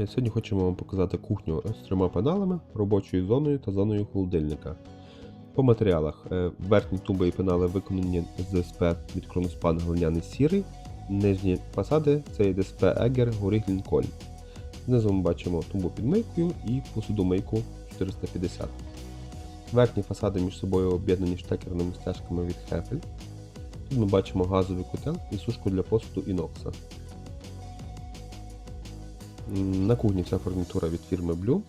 Е, Сьогодні хочемо вам показати кухню з трьома пеналами, робочою зоною та зоною холодильника. По матеріалах е, верхні туби і пенали виконані з ДСП від Кроноспан глиняний сірий, нижні фасади це ДСП Егер Горіх Лінкольн. Знизу ми бачимо тумбу під мийкою і посудомийку 450. Верхні фасади між собою об'єднані штекерними стяжками від Хефель. Тут ми бачимо газовий котел і сушку для посуду інокса. На кухні вся фурнітура від фірми Blue.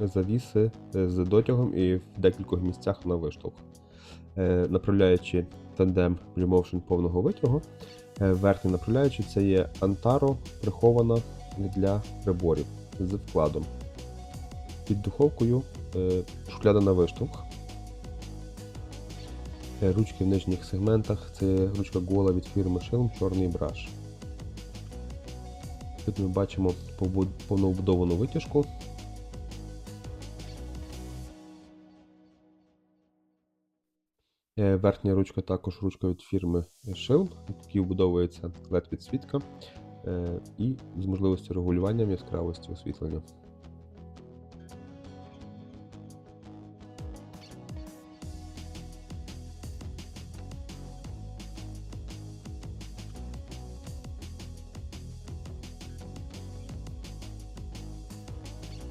Завіси е, з дотягом і в декількох місцях на виштовх. Е, Направляючи тандем Blue Motion повного витягу. Е, Верхня направляючи це є Antaro прихована для приборів з вкладом. Під духовкою шухляда на виштовх. Ручки в нижніх сегментах це ручка гола від фірми Шилм Чорний браш. Тут ми бачимо повновбудовану витяжку. Е, Верхня ручка також ручка від фірми Shield, в якій вбудовується LED підсвітка е, і з можливістю регулювання яскравості освітлення.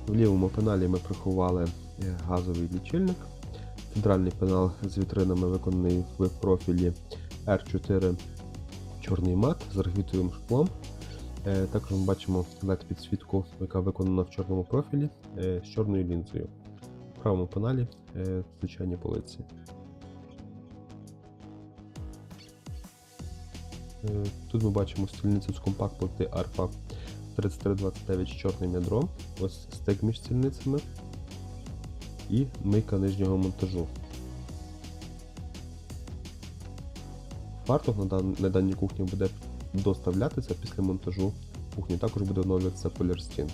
В лівому пеналі ми приховали е, газовий лічильник. Центральний пенал з вітринами виконаний в профілі R4 чорний мат з аргвітовим шклом. Е, Також ми бачимо LED підсвітку, яка виконана в чорному профілі е, з чорною лінзою. В правому панелі е, звичайні полиці. Тут ми бачимо стільницю з компакт-плити ARPA 3329 з чорним ядром. Ось стек між стільницями і мийка нижнього монтажу. Фартух на, дан... на даній кухні буде доставлятися після монтажу. Кухні також буде оновлюватися полірстін.